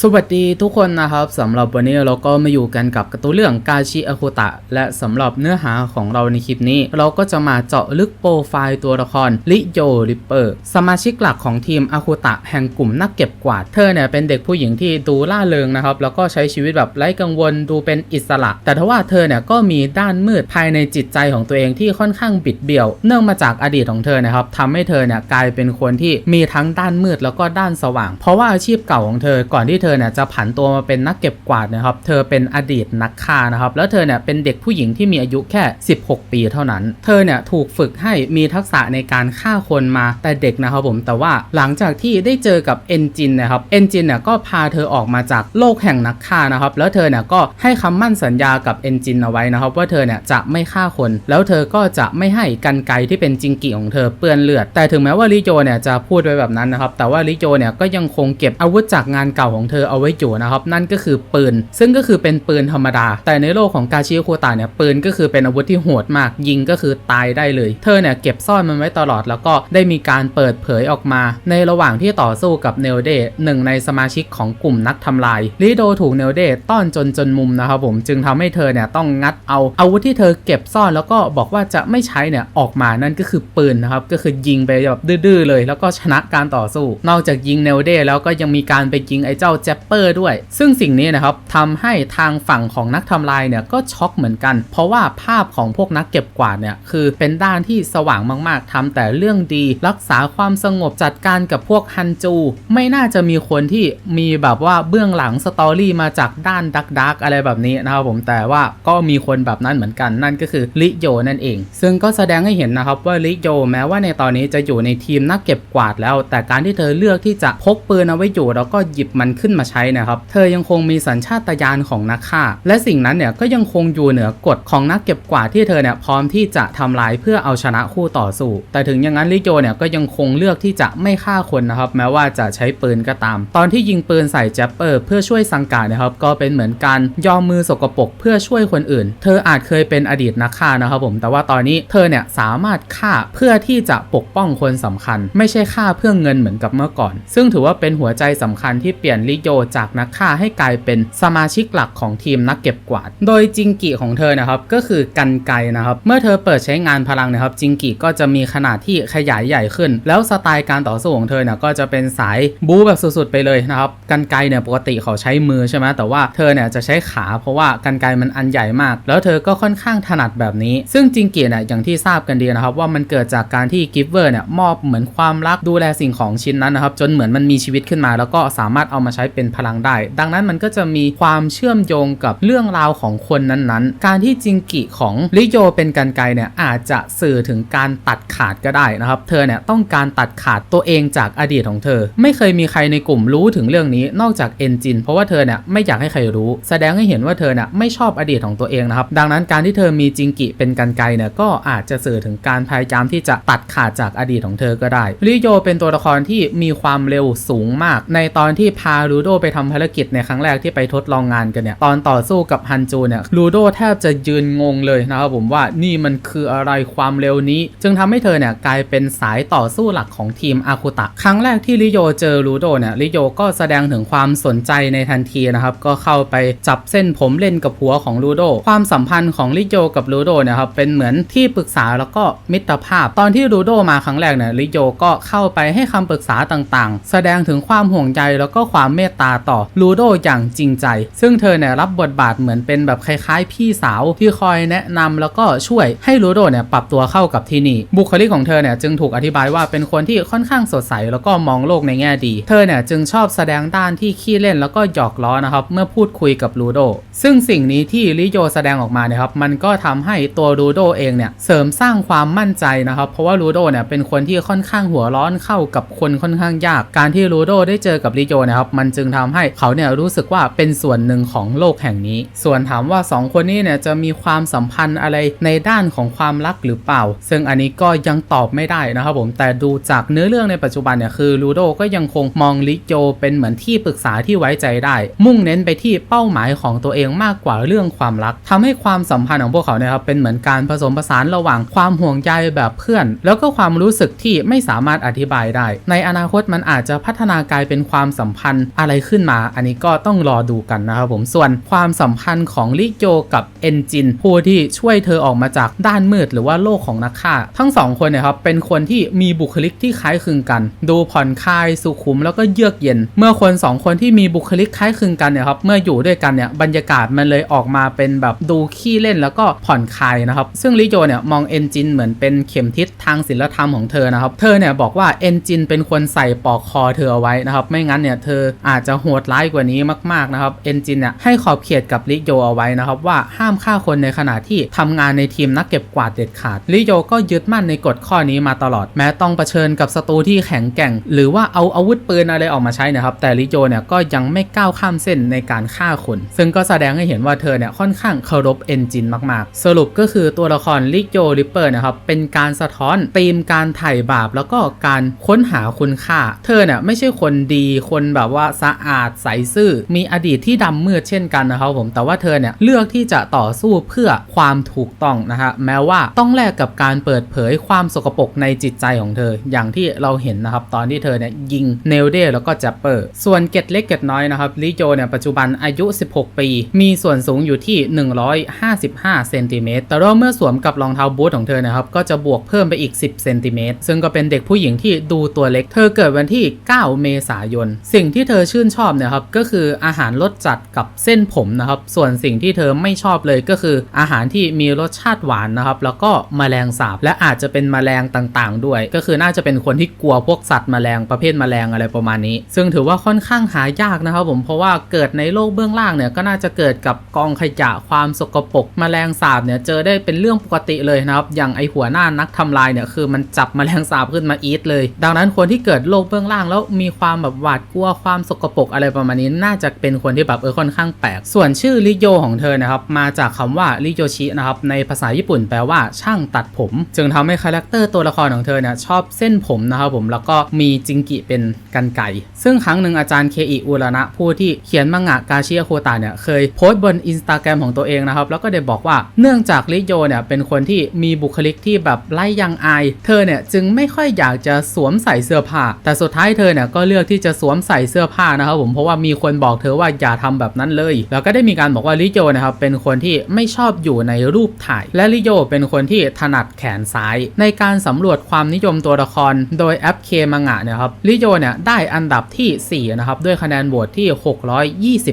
สวัสดีทุกคนนะครับสำหรับวันนี้เราก็มาอยู่กันกับกร์ตูเรื่องกาชิอาคุตะ และสำหรับเนื้อหาของเราในคลิปนี้ เราก็จะมาเจาะลึกโปรไฟล์ตัวละครลิโยริปเปอร์สมาชิกหลักของทีมอาคุตะแห่งกลุ่มนักเก็บกวาด เธอเนี่ยเป็นเด็กผู้หญิงที่ดูล่าเริงนะครับ แล้วก็ใช้ชีวิตแบบไร้กังวลดูเป็นอิสระ แต่ทว่าเธอเนี่ยก็มีด้านมืดภายในจิตใจของตัวเองที่ค่อนข้างบิดเบี้ยว เนื่องมาจากอดีตของเธอนะครับทำให้เธอเนี่ยกลายเป็นคนที่มีทั้งด้านมืดแล้วก็ด้านสว่าง เพราะว่าอาชีพเก่าของเธอก่อนที่เธอเนี่ยจะผันตัวมาเป็นนักเก็บกวาดนะครับ เธอเป็นอดีตนักฆ่านะครับ แล้วเธอเนี่ยเป็นเด็กผู้หญิงที่มีอายุแค่ 16 ปีเท่านั้น เธอเนี่ยถูกฝึกให้มีทักษะในการฆ่าคนมาแต่เด็กนะครับผมแต่ว่าหลังจากที่ได้เจอกับเอนจินนะครับเอนจินเนี่ยก็พาเธอออกมาจากโลกแห่งนักฆ่านะครับแล้วเธอเนี่ยก็ให้คำมั่นสัญญากับเอนจินเอาไว้นะครับว่าเธอเนี่ยจะไม่ฆ่าคน แล้วเธอก็จะไม่ให้กันไกที่เป็นจิงกิของเธอเปื้อนเลือด แต่ถึงแม้ว่าลิโจเนี่ยจะพูดไว้แบบนั้นนะครับแต่ว่าลิโจเนี่ยก็ยังคงเก็บอาวุธจากงานเก่าของเธอเอาไว้อยู่นะครับนั่นก็คือปืน ซึ่งก็คือเป็นปืนธรรมดา แต่ในโลกของกาชิโคตะเนี่ยปืนก็คือเป็นอาวุธที่โหดมาก ยิงก็คือตายได้เลย เธอเนี่ยเก็บซ่อนมันไว้ตลอดแล้วก็ได้มีการเปิดเผยออกมา ในระหว่างที่ต่อสู้กับเนลเดหนึ่งในสมาชิกของกลุ่มนักทำลายลิโดถูกเนลเดต้อนจนจนมุมนะครับผมจึงทำให้เธอเนี่ยต้องงัดเอาอาวุธที่เธอเก็บซ่อนแล้วก็บอกว่าจะไม่ใช้เนี่ยออกมานั่นก็คือปืนนะครับก็คือยิงไปแบบดื้อๆเลย แล้วก็ชนะการต่อสู้ นอกจากยิงเนลเดแล้วก็ยังมีการไปยิงไอ้เจ้าแจปเปอร์ด้วย ซึ่งสิ่งนี้นะครับทำให้ทางฝั่งของนักทำลายเนี่ยก็ช็อกเหมือนกัน เพราะว่าภาพของพวกนักเก็บกวาดเนี่ยคือเป็นด้านที่สว่างมากๆทำแต่เรื่องดี รักษาความสงบจัดการกับพวกฮันจู ไม่น่าจะมีคนที่มีแบบว่าเบื้องหลังสตอรี่มาจากด้านดักดักอะไรแบบนี้นะครับผมแต่ว่าก็มีคนแบบนั้นเหมือนกันนั่นก็คือลิโยนั่นเอง ซึ่งก็แสดงให้เห็นนะครับว่าลิโยแม้ว่าในตอนนี้จะอยู่ในทีมนักเก็บกวาดแล้ว แต่การที่เธอเลือกที่จะพกปืนเอาไว้อยู่แล้วก็หยิบมันขึ้นมาใช้นะครับ เธอยังคงมีสัญชาตญาณของนักฆ่า และสิ่งนั้นเนี่ยก็ยังคงอยู่เหนือกฎของนักเก็บกวาดที่เธอเนี่ยพร้อมที่จะทำลายเพื่อเอาชนะคู่ต่อสู้ แต่ถึงอย่างนั้นลิโยเนี่ยก็ยังคงเลือกที่จะไม่ฆ่าคนนะครับ แม้ว่าจะใช้ปืนก็ตาม ตอนที่ยิงปืนใส่แจ็ปเปอร์ เพื่อช่วยสังกานะครับ ก็เป็นเหมือนการยอมมือสกปรกเพื่อช่วยคนอื่น เธออาจเคยเป็นอดีตนักฆ่านะครับผม แต่ว่าตอนนี้เธอเนี่ยสามารถฆ่าเพื่อที่จะปกป้องคนสำคัญ ไม่ใช่ฆ่าเพื่อเงินเหมือนกับเมื่อก่อน ซึ่งถือว่าเป็นหัวใจสำคัญที่เปลี่ยนลิโยจากนักฆ่าให้กลายเป็นสมาชิกหลักของทีมนักเก็บกวาด โดยจิงกิของเธอนะครับก็คือกันไกนะครับ เมื่อเธอเปิดใช้งานพลังนะครับ จิงกิก็จะมีขนาดที่ขยายใหญ่ขึ้น แล้วสไตล์การต่อสู้ของเธอเนี่ยก็จะเป็นสายบู๊แบบสุดๆไปเลยนะครับกันไกเนี่ยปกติเขาใช้มือใช่ไหมแต่ว่าเธอเนี่ยจะใช้ขาเพราะว่ากันไกมันอันใหญ่มาก แล้วเธอก็ค่อนข้างถนัดแบบนี้ ซึ่งจิงกิเนี่ยอย่างที่ทราบกันดีนะครับว่ามันเกิดจากการที่กิฟเวอร์เนี่ยมอบเหมือนความรักดูแลสิ่งของชิ้นนั้นนะครับจนเหมือนมันมีชีวิตขึ้นมา แล้วก็สามารถเอามาใช้เป็นพลังได้ ดังนั้นมันก็จะมีความเชื่อมโยงกับเรื่องราวของคนนั้นๆ การที่จิงกิของลิโยเป็นกันไกเนี่ยอาจจะสื่อถึงการตัดขาดก็ได้นะครับ เธอเนี่ยต้องการตัดขาดตัวเองจากอดีตของเธอ ไม่เคยมีใครในกลุ่มรู้ถึงเรื่องนี้นอกจากเอนจินเพราะว่าเธอเนี่ยไม่อยากให้ใครรู้ แสดงให้เห็นว่าเธอเนี่ยไม่ชอบอดีตของตัวเองนะครับ ดังนั้นการที่เธอมีจิงกิเป็นกันไกเนี่ยก็อาจจะสื่อถึงการพยายามที่จะตัดขาดจากอดีตของเธอก็ได้ลิโยเป็นตัวละครที่มีความเร็วสูงมาก ในตอนที่พาลูโดไปทำภารกิจในครั้งแรกที่ไปทดลองงานกันเนี่ยตอนต่อสู้กับฮันจูเนี่ยลูโดแทบจะยืนงงเลยนะครับผมว่านี่มันคืออะไรความเร็วนี้ จึงทำให้เธอเนี่ยกลายเป็นสายต่อสู้หลักของทีมอาคุตะครั้งแรกที่ลิโยเจอลูโดเนี่ยลิโยก็แสดงถึงความสนใจในทันทีนะครับก็เข้าไปจับเส้นผมเล่นกับหัวของลูโดความสัมพันธ์ของลิโยกับลูโดเนี่ยครับเป็นเหมือนที่ปรึกษาแล้วก็มิตรภาพ ตอนที่ลูโดมาครั้งแรกเนี่ยลิโยก็เข้าไปให้คำปรึกษาต่างๆ แสดงถึงความห่วงใยแล้วก็ความเมตตาต่อลูโดอย่างจริงใจ ซึ่งเธอเนี่ยรับบทบาทเหมือนเป็นแบบคล้ายๆ พี่สาวที่คอยแนะนำแล้วก็ช่วยให้ลูโดเนี่ยปรับตัวเข้ากับที่นี่ บุคลิกของเธอเนี่ยจึงถูกอธิบายว่าเป็นคนที่ค่อนข้างสดใสแล้วก็มองโลกในแง่ดี เธอเนี่ยจึงชอบแสดงด้านที่ขี้เล่นแล้วก็หยอกล้อนะครับเมื่อพูดคุยกับลูโดซึ่งสิ่งนี้ที่ลิโยแสดงออกมาเนี่ยครับมันก็ทำให้ตัวลูโดเองเนี่ยเสริมสร้างความมั่นใจนะครับ เพราะว่าลูโดเนี่ยเป็นคนที่ค่อนข้างหัวร้อนเข้ากับคนค่อนข้างยาก การที่ลูโดได้เจอกับลิโยนะครับมันจึงทำให้เขาเนี่ยรู้สึกว่าเป็นส่วนหนึ่งของโลกแห่งนี้ ส่วนถามว่า 2 คนนี้เนี่ยจะมีความสัมพันธ์อะไรในด้านของความรักหรือเปล่า ซึ่งอันนี้ก็ยังตอบไม่ได้นะครับผมแต่ดูจากเนื้อเรื่องในปัจจุบันเนี่ยคือลูโดก็ยังคงมองลิโยเป็นเหมือนที่ปรึกษาที่ไว้ใจได้ มุ่งเน้นไปที่เป้าหมายของตัวเองมากกว่าเรื่องความรักทำให้ความสัมพันธ์ของพวกเขาเนี่ยครับเป็นเหมือนการผสมผสานระหว่างความห่วงใยแบบเพื่อน แล้วก็ความรู้สึกที่ไม่สามารถอธิบายได้ ในอนาคตมันอาจจะพัฒนากลายเป็นความสัมพันธ์ออะไรขึ้นมา อันนี้ก็ต้องรอดูกันนะครับผมส่วนความสัมพันธ์ของลิโยกับเอนจินผู้ที่ช่วยเธอออกมาจากด้านมืดหรือว่าโลกของนักฆ่า ทั้งสองคนเนี่ยครับเป็นคนที่มีบุคลิกที่คล้ายคลึงกัน ดูผ่อนคลายสุขุมแล้วก็เยือกเย็น เมื่อคนสองคนที่มีบุคลิกคล้ายคลึงกันเนี่ยครับเมื่ออยู่ด้วยกันเนี่ยบรรยากาศมันเลยออกมาเป็นแบบดูขี้เล่นแล้วก็ผ่อนคลายนะครับซึ่งลิโยเนี่ยมองเอนจินเหมือนเป็นเข็มทิศทางศิลธรรมของเธอนะครับเธอเนี่ยบอกว่าเอนจินเป็นคนใส่ปลอกคอเธอเอาไว้นะครับไม่งั้นเนี่ยเธออาาจจะโหดร้ายกว่านี้มากๆนะครับเอนจินเนี่ยให้ขอบเขตกับลิโยเอาไว้นะครับว่าห้ามฆ่าคนในขณะที่ทำงานในทีมนักเก็บกวาดเด็ดขาดลิโยก็ยึดมั่นในกฎข้อนี้มาตลอด แม้ต้องเผชิญกับศัตรูที่แข็งแกร่ง หรือว่าเอาอาวุธปืนอะไรออกมาใช้นะครับแต่ลิโยเนี่ยก็ยังไม่ก้าวข้ามเส้นในการฆ่าคน ซึ่งก็แสดงให้เห็นว่าเธอเนี่ยค่อนข้างเคารพเอนจินมากๆ สรุปก็คือตัวละครลิโยริปเปอร์นะครับเป็นการสะท้อนธีมการไถ่บาปแล้วก็การค้นหาคุณค่า เธอเนี่ยไม่ใช่คนดีคนแบบว่าสะอาดใสซื่อ มีอดีตที่ดำมืดเช่นกันนะครับผม แต่ว่าเธอเนี่ยเลือกที่จะต่อสู้เพื่อความถูกต้องนะฮะ แม้ว่าต้องแลกกับการเปิดเผยความสกปรกในจิตใจของเธอ อย่างที่เราเห็นนะครับตอนที่เธอเนี่ยยิงเนลเดแล้วก็แจปเปอร์ ส่วนเกตเล็กเกตน้อยนะครับลิโจเนี่ยปัจจุบันอายุ 16 ปี มีส่วนสูงอยู่ที่ 155 เซนติเมตร แต่ว่าเมื่อสวมกับรองเท้าบูทของเธอนะครับก็จะบวกเพิ่มไปอีก 10 เซนติเมตร ซึ่งก็เป็นเด็กผู้หญิงที่ดูตัวเล็ก เธอเกิดวันที่ 9 เมษายน สิ่งที่เธอชื่นชอบเนี่ยครับก็คืออาหารรสจัดกับเส้นผมนะครับ ส่วนสิ่งที่เธอไม่ชอบเลยก็คืออาหารที่มีรสชาติหวานนะครับ แล้วก็แมลงสาบและอาจจะเป็นแมลงต่างๆ ด้วย ก็คือน่าจะเป็นคนที่กลัวพวกสัตว์แมลงประเภทแมลงอะไรประมาณนี้ ซึ่งถือว่าค่อนข้างหายากนะครับ ผมเพราะว่าเกิดในโลกเบื้องล่างเนี่ยก็น่าจะเกิดกับกองขยะความสกปรกแมลงสาบเนี่ยเจอได้เป็นเรื่องปกติเลยนะครับ อย่างไอหัวหน้านักทำลายเนี่ยคือมันจับแมลงสาบขึ้นมาอีทเลย ดังนั้นคนที่เกิดโลกเบื้องล่างแล้วมีความแบบหวาดกลัวความสกปรกอะไรประมาณนี้น่าจะเป็นคนที่แบบเออค่อนข้างแปลก ส่วนชื่อริโยของเธอนะครับมาจากคำว่าริโยชินะครับในภาษาญี่ปุ่นแปลว่าช่างตัดผม จึงทำให้คาแรคเตอร์ตัวละครของเธอเนี่ยชอบเส้นผมนะครับผมแล้วก็มีจิงกิเป็นกันไก่ ซึ่งครั้งหนึ่งอาจารย์เคอิอุระนะผู้ที่เขียนมังงะกาชิอโคตะเนี่ยเคยโพสต์บนอินสตาแกรมของตัวเองนะครับแล้วก็ได้บอกว่าเนื่องจากริโยเนี่ยเป็นคนที่มีบุคลิกที่แบบไร้ยังอาย เธอเนี่ยจึงไม่ค่อยอยากจะสวมใส่เสื้อผ้าแต่สุดท้ายเธอเนี่ยก็เลือกที่จะสวมใส่เสื้อผ้านะครับผมเพราะว่ามีคนบอกเธอว่าอย่าทำแบบนั้นเลย แล้วก็ได้มีการบอกว่าริโยนะครับเป็นคนที่ไม่ชอบอยู่ในรูปถ่าย และริโยเป็นคนที่ถนัดแขนซ้าย ในการสำรวจความนิยมตัวละคร โดยแอปเคมังงะเนี่ยครับริโยเนี่ยได้อันดับที่4นะครับด้วยคะแนนโหวตที่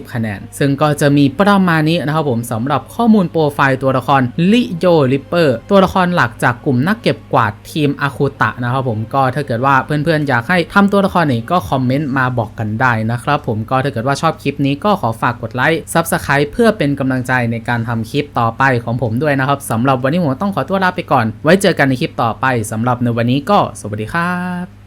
620 คะแนน ซึ่งก็จะมีประมาณนี้นะครับผมสำหรับข้อมูลโปรไฟล์ตัวละครลิโยลิปเปอร์ตัวละครหลักจากกลุ่มนักเก็บกวาดทีมอาคูตะนะครับผมก็ถ้าเกิดว่าเพื่อนๆอยากให้ทำตัวละครไหนก็คอมเมนต์มาบอกกันได้นะครับผมก็ถ้าเกิดว่าชอบคลิปนี้ก็ขอฝากกดไลค์ซับสไคร b ์เพื่อเป็นกำลังใจในการทำคลิปต่อไปของผมด้วยนะครับสำหรับวันนี้ผมต้องขอตัวลาไปก่อน ไว้เจอกันในคลิปต่อไปสำหรับในวันนี้ก็สวัสดีครับ